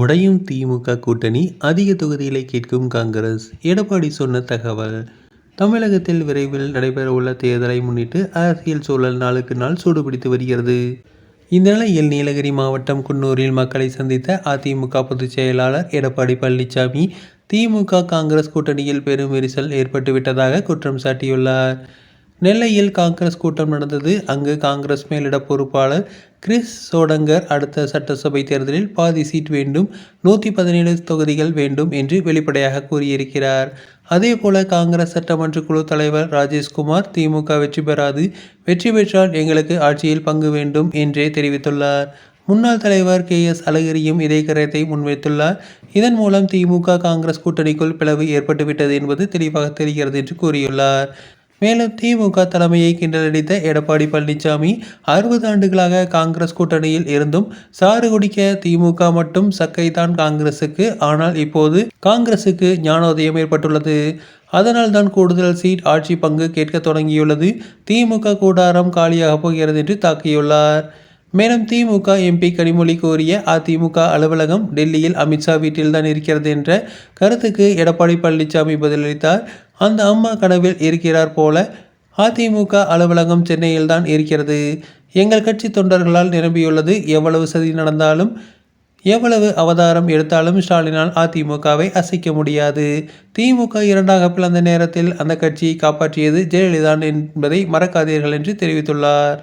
உடையும் திமுக கூட்டணி அதிக தொகுதிகளை கேட்கும் காங்கிரஸ் எடப்பாடி சொன்ன தகவல். தமிழகத்தில் விரைவில் நடைபெறவுள்ள தேர்தலை முன்னிட்டு அரசியல் சூழல் நாளுக்கு நாள் சூடுபிடித்து வருகிறது. இந்த நிலையில் நீலகிரி மாவட்டம் குன்னூரில் மக்களை சந்தித்த அதிமுக பொதுச் செயலாளர் எடப்பாடி பழனிசாமி திமுக காங்கிரஸ் கூட்டணியில் பெரும் விரிசல் ஏற்பட்டுவிட்டதாக குற்றம் சாட்டியுள்ளார். நெல்லையில் காங்கிரஸ் கூட்டம் நடந்தது. அங்கு காங்கிரஸ் மேலிட பொறுப்பாளர் கிறிஸ் சோடங்கர் அடுத்த சட்டசபை தேர்தலில் பாதி சீட் வேண்டும் நூற்றி பதினேழு தொகுதிகள் வேண்டும் என்று வெளிப்படையாக கூறியிருக்கிறார். அதேபோல காங்கிரஸ் சட்டமன்ற குழு தலைவர் ராஜேஷ்குமார் திமுக வெற்றி பெறாது வெற்றி பெற்றால் எங்களுக்கு ஆட்சியில் பங்கு வேண்டும் என்றே தெரிவித்துள்ளார். முன்னாள் தலைவர் கே எஸ் அழகிரியும் இதே கருத்தை முன்வைத்துள்ளார். இதன் மூலம் திமுக காங்கிரஸ் கூட்டணிக்குள் பிளவு ஏற்பட்டுவிட்டது என்பது தெளிவாக தெரிகிறது என்று கூறியுள்ளார். மேலும் திமுக தலைமையை கிண்டலடித்த எடப்பாடி பழனிசாமி அறுபது ஆண்டுகளாக காங்கிரஸ் கூட்டணியில் இருந்தும் சாறு குடிக்க திமுக மட்டும் சக்கைதான் காங்கிரசுக்கு. ஆனால் இப்போது காங்கிரசுக்கு ஞானோதயம் ஏற்பட்டுள்ளது. அதனால் தான் கூடுதல் சீட் ஆட்சி பங்கு கேட்க தொடங்கியுள்ளது. திமுக கூடாரம் காலியாக போகிறது என்று தாக்கியுள்ளார். மேலும் திமுக எம்பி கனிமொழி கோரிய அதிமுக அலுவலகம் டெல்லியில் அமித்ஷா வீட்டில்தான் இருக்கிறது என்ற கருத்துக்கு எடப்பாடி பழனிசாமி பதிலளித்தார். அந்த அம்மா கனவில் இருக்கிறார் போல அதிமுக அலுவலகம் சென்னையில்தான் இருக்கிறது. எங்கள் கட்சி தொண்டர்களால் நிரம்பியுள்ளது. எவ்வளவு சதி நடந்தாலும் எவ்வளவு அவதாரம் எடுத்தாலும் ஸ்டாலினால் அதிமுகவை அசைக்க முடியாது. திமுக இரண்டாக பிளந்த நேரத்தில் அந்த கட்சியை காப்பாற்றியது ஜெயலலிதா என்பதை மறக்காதீர்கள் என்று தெரிவித்துள்ளார்.